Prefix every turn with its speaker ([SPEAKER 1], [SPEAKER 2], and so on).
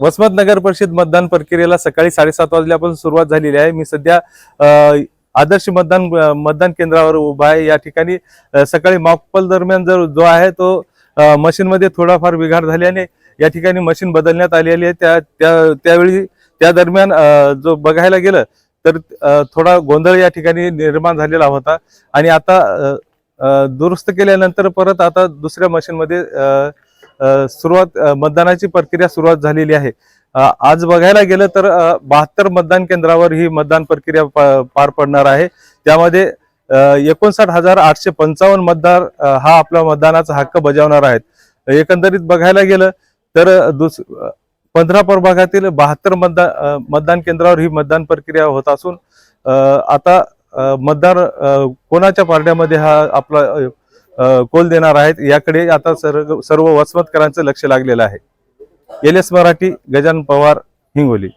[SPEAKER 1] वसमत नगर परिषद मतदान प्रक्रियेला सकाळी साडेसात वाजल्यापासून सुरुवात झालेली आहे. मी सध्या आदर्श मतदान मतदान केंद्रावर उभा आहे. या ठिकाणी सकाळी मॉकपल दरम्यान जर जो आहे तो मशीनमध्ये थोडाफार बिघाड झाल्याने या ठिकाणी मशीन बदलण्यात आलेली आहे. त्या त्या त्यावेळी त्या दरम्यान जो बघायला गेलं तर थोडा गोंधळ या ठिकाणी निर्माण झालेला होता आणि आता दुरुस्त केल्यानंतर परत आता दुसऱ्या मशीनमध्ये सुरुवात मतदानाची प्रक्रिया सुरुवात झालेली आहे. आज बघायला गेलं तर बहात्तर मतदान केंद्रावर ही मतदान प्रक्रिया पार पडणार आहे. त्यामध्ये एकोणसाठ हजार आठशे पंचावन्न मतदार हा आपला मतदानाचा हक्क बजावणार आहेत. एकंदरीत बघायला गेलं तर दुस पंधरा प्रभागातील बहात्तर मतदान मतदान केंद्रावर ही मतदान प्रक्रिया होत असून आता मतदार कोणाच्या पारड्यामध्ये हा आपला कोल देणार आहेत. याकडे आता सर्व सर्व वसमतकरांचं लक्ष लागलेलं आहे. L S Marathi Gajanan Pawar Hingoli.